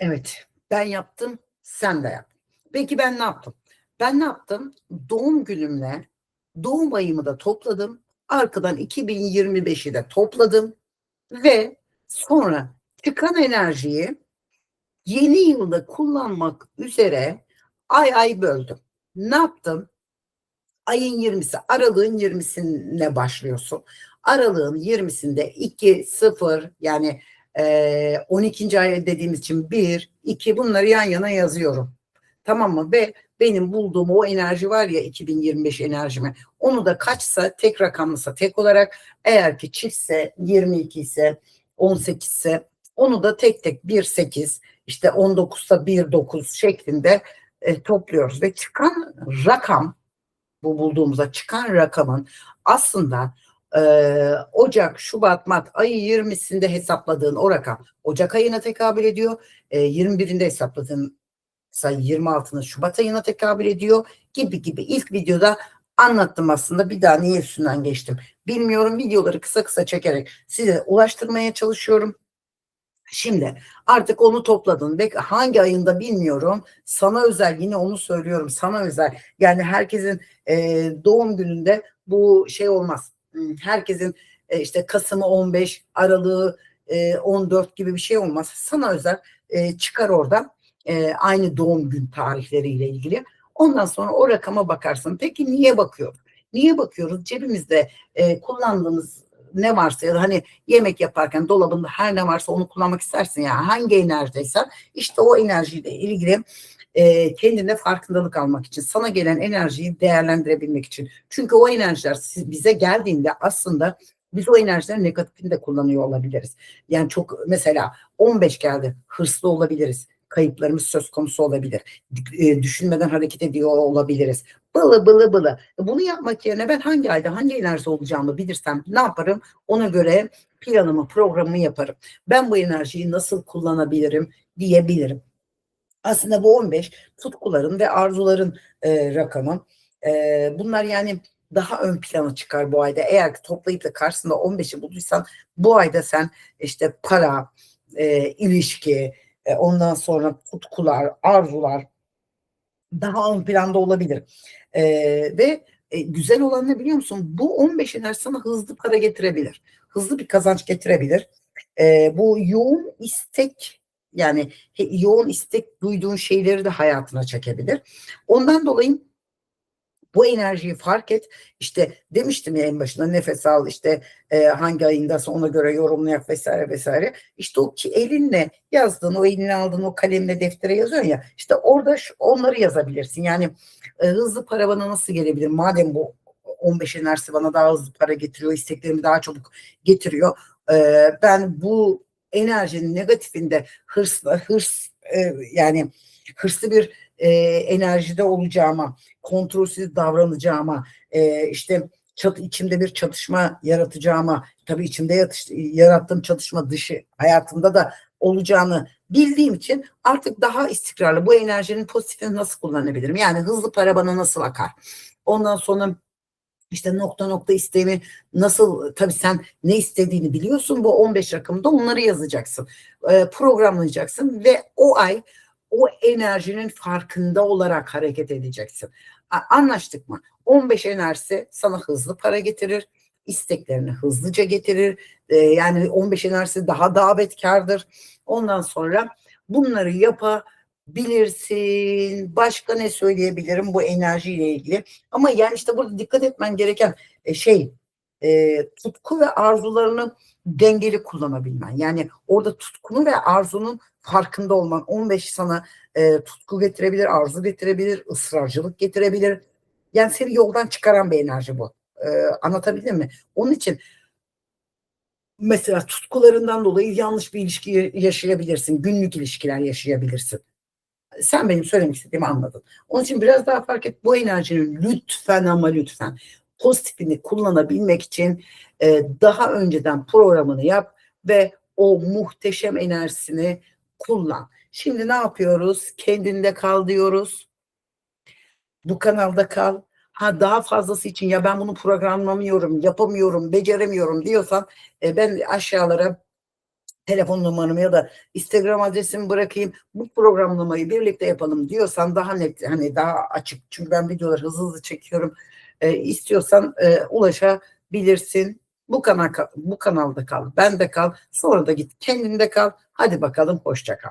Evet, ben yaptım, sen de yap. Peki ben ne yaptım? Ben ne yaptım? Doğum günümle doğum ayımı da topladım. Arkadan 2025'i de topladım ve sonra çıkan enerjiyi yeni yılda kullanmak üzere ay ay böldüm. Ne yaptım? Ayın 20'si, aralığın 20'sine başlıyorsun. Aralığın 20'sinde 2, 0 yani e, 12. ay dediğimiz için 1, 2 bunları yan yana yazıyorum. Tamam mı? Ve benim bulduğum o enerji var ya 2025 enerjimi. Onu da kaçsa tek rakamlısa tek olarak eğer ki çiftse 22 ise 18 ise onu da tek tek 1 8 işte 19'sa 1 9 şeklinde e, topluyoruz ve çıkan rakam bu bulduğumuzda çıkan rakamın aslında e, Ocak, Şubat, Mart ayı 20'sinde hesapladığın o rakam Ocak ayına tekabül ediyor. E, 21'inde hesapladığın sayı 26'nın Şubat ayına tekabül ediyor gibi gibi ilk videoda anlattım aslında bir daha niye üstünden geçtim bilmiyorum videoları kısa kısa çekerek size ulaştırmaya çalışıyorum. Şimdi artık onu topladın ve hangi ayında bilmiyorum. Sana özel yine onu söylüyorum sana özel. Yani herkesin e, doğum gününde bu şey olmaz. Hmm, Herkesin e, işte Kasım'ı 15, Aralık'ı e, 14 gibi bir şey olmaz. Sana özel e, çıkar orada e, aynı doğum gün tarihleriyle ilgili. Ondan sonra o rakama bakarsın. Peki niye bakıyoruz? Niye bakıyoruz? Cebimizde e, kullandığımız ne varsa ya da hani yemek yaparken dolabında her ne varsa onu kullanmak istersin ya hangi enerjideysen işte o enerjiyle ilgili e, kendine farkındalık almak için sana gelen enerjiyi değerlendirebilmek için çünkü o enerjiler bize geldiğinde aslında biz o enerjilerin negatifini de kullanıyor olabiliriz. Yani çok mesela 15 geldi hırslı olabiliriz kayıplarımız söz konusu olabilir. E, düşünmeden hareket ediyor olabiliriz. Bılı bılı bılı. Bunu yapmak yerine ben hangi ayda hangi enerji olacağımı bilirsem ne yaparım? Ona göre planımı, programımı yaparım. Ben bu enerjiyi nasıl kullanabilirim diyebilirim. Aslında bu 15 tutkuların ve arzuların e, rakamı. E, bunlar yani daha ön plana çıkar bu ayda. Eğer toplayıp da karşısında 15'i bulduysan bu ayda sen işte para, e, ilişki, e, ondan sonra tutkular, arzular daha ön planda olabilir. E, ve e, güzel olan ne biliyor musun? Bu 15 enerji sana hızlı para getirebilir. Hızlı bir kazanç getirebilir. E, bu yoğun istek yani yoğun istek duyduğun şeyleri de hayatına çekebilir. Ondan dolayı bu enerjiyi fark et. İşte demiştim ya en başında nefes al işte e, hangi ayındasın ona göre yorumlayak vesaire vesaire. İşte o ki elinle yazdığın o eline aldığın o kalemle deftere yazıyorsun ya işte orada şu, onları yazabilirsin. Yani e, hızlı para bana nasıl gelebilir madem bu 15 enerjisi bana daha hızlı para getiriyor isteklerimi daha çabuk getiriyor. E, ben bu enerjinin negatifinde hırsla hırs e, yani hırslı bir e, enerjide olacağıma, kontrolsüz davranacağıma, e, işte çat, içimde bir çatışma yaratacağıma, tabii içimde yatış, yarattığım çatışma dışı hayatımda da olacağını bildiğim için artık daha istikrarlı bu enerjinin pozitifini nasıl kullanabilirim? Yani hızlı para bana nasıl akar? Ondan sonra işte nokta nokta isteğimi nasıl tabii sen ne istediğini biliyorsun bu 15 rakamda onları yazacaksın e, programlayacaksın ve o ay o enerjinin farkında olarak hareket edeceksin. Anlaştık mı? 15 enerjisi sana hızlı para getirir, isteklerini hızlıca getirir. Ee, yani 15 enerjisi daha davetkardır. Ondan sonra bunları yapabilirsin. Başka ne söyleyebilirim bu enerjiyle ilgili? Ama yani işte burada dikkat etmen gereken e, şey e, tutku ve arzularını dengeli kullanabilmen. Yani orada tutkunu ve arzunun farkında olman 15 sana e, tutku getirebilir, arzu getirebilir, ısrarcılık getirebilir. Yani seni yoldan çıkaran bir enerji bu. E, anlatabildim mi? Onun için mesela tutkularından dolayı yanlış bir ilişki yaşayabilirsin. Günlük ilişkiler yaşayabilirsin. Sen benim söylemek istediğimi anladın. Onun için biraz daha fark et. Bu enerjinin lütfen ama lütfen pozitifini kullanabilmek için e, daha önceden programını yap ve o muhteşem enerjisini kullan. Şimdi ne yapıyoruz? Kendinde kal diyoruz. Bu kanalda kal. Ha daha fazlası için ya ben bunu programlamıyorum, yapamıyorum, beceremiyorum diyorsan e, ben aşağılara telefon numaramı ya da Instagram adresimi bırakayım. Bu programlamayı birlikte yapalım diyorsan daha net hani daha açık. Çünkü ben videoları hızlı hızlı çekiyorum. E, istiyorsan e, ulaşabilirsin. Bu kanal bu kanalda kal. Ben de kal. Sonra da git kendinde kal. Hadi bakalım hoşça kal.